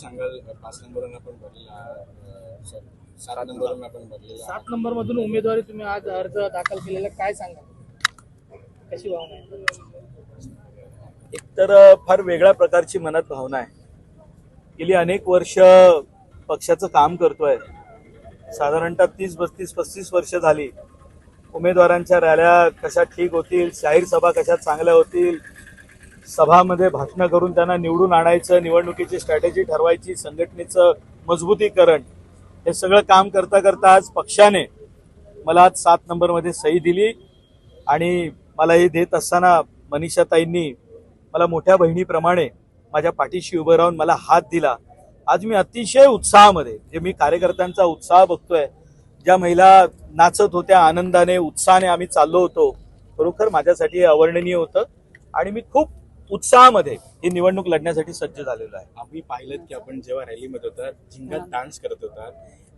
सांगाल? पाच नंबरवरून आपण भरलेला सात नंबरवरून आपण भरलेला. सात नंबर मधून उमेदवारी तुम्ही आज अर्ज दाखल केलेला काय सांगा कशी भावना आहे? एकतर फार वेगळ्या प्रकारची मनात भावना आहे. गेली अनेक वर्ष पक्षाचं काम करतोय. साधारणतः तीस बत्तीस पस्तीस वर्ष झाली. उमेदवारांच्या रॅल्या कशा ठीक होतील? जाहीर सभा कशा चांगल्या होतील? सभामध्ये भाषणं करून त्यांना निवडून आणायचं निवडणुकीची स्ट्रॅटेजी ठरवायची संघटनेचं मजबूतीकरण हे सगळं काम करता करता आज पक्षाने मला आज सात नंबरमध्ये सही दिली. आणि मला हे देत असताना मनीषाताईंनी मला मोठ्या बहिणीप्रमाणे माझ्या पाठीशी उभं राहून मला हात दिला. आज मी अतिशय उत्साहामध्ये जे मी कार्यकर्त्यांचा उत्साह बघतोय ज्या महिला नाचत होत्या आनंदाने उत्साहाने आम्ही चाललो होतो खरोखर माझ्यासाठी हे अवर्णनीय होतं. आणि मी खूप उत्साहामध्ये ही निवडणूक लढण्यासाठी सज्ज झालेलो आहे. आम्ही पाहिलं की आपण जेव्हा रॅलीमध्ये होता जिंकत डान्स करत होता.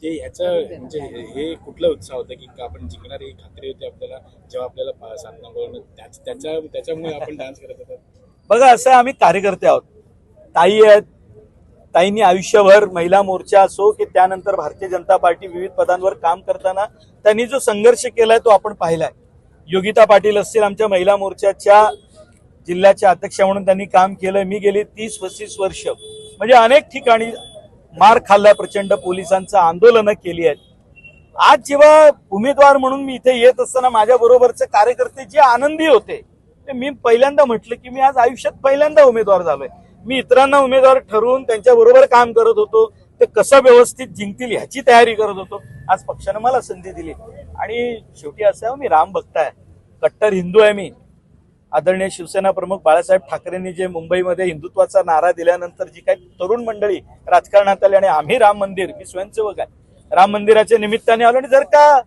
ते ह्याचं म्हणजे हे- कुठलं उत्साह होतं की आपण जिंकणार ही खात्री होती आपल्याला जेव्हा आपल्याला नंबरवरून त्याच- त्याच्या त्याच्यामुळे आपण डान्स करत होतो. बघा असं आम्ही कार्यकर्ते आहोत. ताई आहेत. ताईंनी आयुष्यभर महिला मोर्चा असो की त्यानंतर भारतीय जनता पार्टी विविध पदांवर काम करताना त्यांनी जो संघर्ष केलाय तो आपण पाहिलाय. योगिता पाटील असतील आमच्या महिला मोर्चाच्या जिल्ह्याच्या अध्यक्ष म्हणून त्यांनी काम केलं. मी गेली तीस पस्तीस वर्ष. म्हणजे अनेक ठिकाणी मार खाल्ला प्रचंड पोलिसांचं आंदोलनं केली आहेत. आज जेव्हा उमेदवार म्हणून मी इथे येत असताना माझ्या बरोबरचे कार्यकर्ते जे आनंदी होते ते मी पहिल्यांदा म्हटलं की मी आज आयुष्यात पहिल्यांदा उमेदवार झालोय. मी इतरांना उमेदवार ठरवून त्यांच्या बरोबर काम करत होतो. ते कसं व्यवस्थित जिंकतील ह्याची तयारी करत होतो. आज पक्षानं मला संधी दिली. आणि शेवटी असं मी राम भक्त आहे कट्टर हिंदू आहे मी. आदरणीय शिवसेना प्रमुख बाळासाहेब ठाकरेंनी जे मुंबईमध्ये हिंदुत्वाचा नारा दिल्यानंतर जी काही तरुण मंडळी राजकारणात आली आणि आम्ही राम मंदिर मी स्वयंसेवक आहे. राम मंदिराच्या निमित्ताने आलो आणि जर का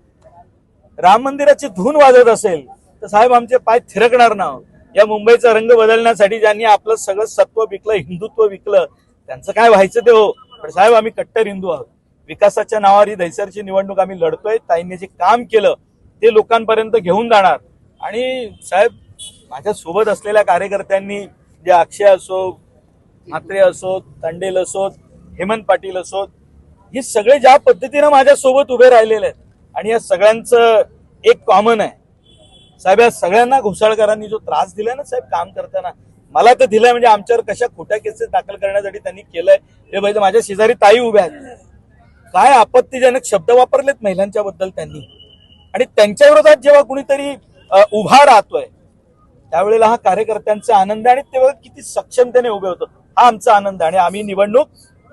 राम मंदिराची धून वाजत असेल तर साहेब आमचे पाय थिरकणार ना हो. या मुंबईचा रंग बदलण्यासाठी ज्यांनी आपलं सगळं सत्व विकलं हिंदुत्व विकलं त्यांचं काय व्हायचं ते हो. पण साहेब आम्ही कट्टर हिंदू आहोत. विकासाच्या नावावर ही दैसरची निवडणूक आम्ही लढतोय ताईंनी जे काम केलं ते लोकांपर्यंत घेऊन जाणार. आणि साहेब माझ्या सोबत असलेल्या कार्यकर्त्यांनी जे अक्षय असो म्हात्रे असोत तांडेल असोत हेमंत पाटील असोत हे सगळे ज्या पद्धतीनं माझ्या सोबत उभे राहिलेले आहेत आणि या सगळ्यांचं एक कॉमन आहे. साहेब या सगळ्यांना घोसाळकरांनी जो त्रास दिलाय ना साहेब काम करताना मला तर दिलाय म्हणजे आमच्यावर कशा खोट्या केसेस दाखल करण्यासाठी त्यांनी केलंय. हे पाहिजे माझ्या शेजारी ताई उभ्या आहेत. काय आपत्तीजनक शब्द वापरलेत महिलांच्या बद्दल त्यांनी? आणि त्यांच्या विरोधात जेव्हा कुणीतरी उभा राहतोय त्यावेळेला हा कार्यकर्त्यांचा आनंद आणि तेव्हा किती सक्षमतेने उभे होतो हा आमचा आनंद आहे आणि आम्ही निवडणूक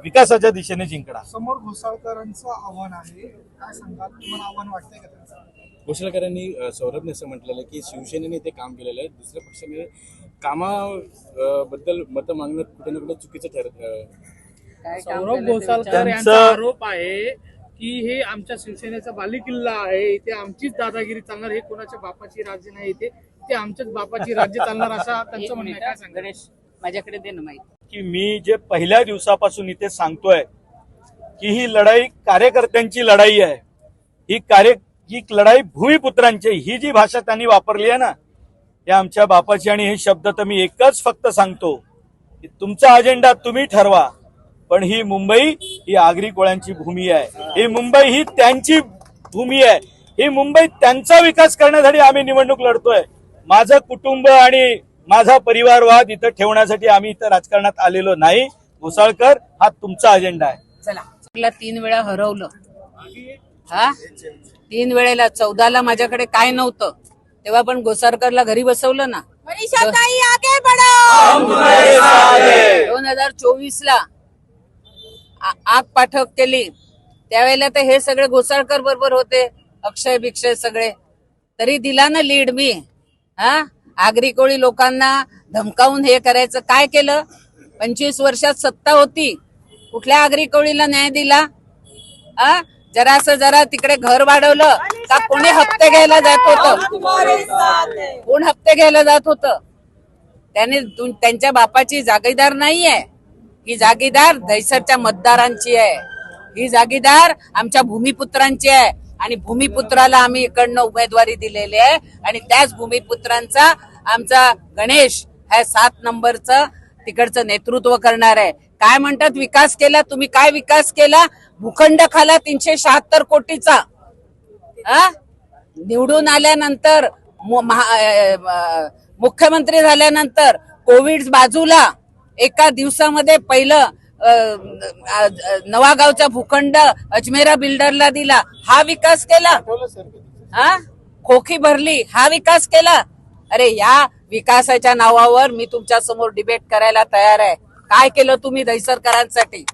विकासाच्या दिशेने जिंकणार. समोर घोसाळकरांचं आव्हान आहे. काय सांगाल? तुम्हाला आव्हान वाटतंय का त्यांचं? घोषणाकरांनी अं, सौरभने असं म्हटलेलं की शिवसेनेने ते काम केलेलं आहे. दुसऱ्या पक्षाने कामाबद्दल मतं मागणं कुठे ना कुठे चुकीचं ठरत सौरभ घोसालकर त्यांचं- यांचा आरोप आहे की हे आमच्या शिवसेनेचा बालेकिल्ला आहे. इथे आमचीच दादागिरी चालणार हे कोणाच्या बापाची राज्य नाही इथे. ते आमच्याच बापाची राज्य चालणार असा त्यांचं म्हणणं आहे. काय गणेश माझ्याकडे दे ना माहिती की मी जे पहिल्या दिवसापासून इथे सांगतोय की ही लढाई कार्यकर्त्यांची लढाई आहे. ही कार्य ही लढाई भूमिपुत्रांची ही जी भाषा त्यांनी वापरली आहे ना या आमच्या बापाची आणि हे शब्द तर मी एकच फक्त सांगतो की तुमचा अजेंडा तुम्ही ठरवा पण ही मुंबई ही आगरी कोळ्यांची भूमी आहे. ही मुंबई ही त्यांची भूमी आहे. ही मुंबई त्यांचा विकास करण्यासाठी आम्ही निवडणूक लढतोय. माझं कुटुंब आणि माझा परिवारवाद इथं ठेवण्यासाठी आम्ही इथं राजकारणात आलेलो नाही. घोसाळकर हा तुमचा अजेंडा आहे. चला तीन वेळा हरवलं. हा? तीन वेळेला चौदाला माझ्याकडे काय नव्हतं? तेव्हा पण गोसारकरला घरी बसवलं ना? दोन हजार चोवीस ला आग पाठक केली. त्यावेळेला तर हे सगळे घोसाळकर बरोबर होते अक्षय बिक्षय सगळे. तरी दिला ना लीड मी. हा? आगरी कोळी लोकांना धमकावून हे करायचं काय केलं? पंचवीस वर्षात सत्ता होती. कुठल्या आगरी कोळीला न्याय दिला? हा? जरा असं जरा तिकडे घर वाढवलं का कोणी हप्ते घ्यायला जात होतं? कोण हप्ते घ्यायला जात होतं? त्याने त्यांच्या बापाची जागीदार नाहीये. ही जागीदार दहिसरच्या मतदारांची आहे. ही जागीदार आमच्या भूमिपुत्रांची आहे. आणि भूमिपुत्राला आम्ही इकडनं उमेदवारी दिलेली आहे. आणि त्याच भूमिपुत्रांचा आमचा गणेश ह्या सात नंबरचं तिकडचं नेतृत्व करणार आहे. काय म्हणतात? विकास केला. तुम्ही काय विकास केला? भूखंड खाला तीनशे शहात्तर कोटीचा. निवडून आल्यानंतर महा- मुख्यमंत्री झाल्यानंतर कोविड बाजूला एका दिवसामध्ये पहिलं नवागावचा भूखंड अजमेरा बिल्डरला दिला. हा विकास केला. हा? खोकी भरली. हा विकास केला. अरे या विकासाच्या नावावर मी तुमच्यासमोर डिबेट करायला तयार आहे. काय केलं तुम्ही दहिसरकरांसाठी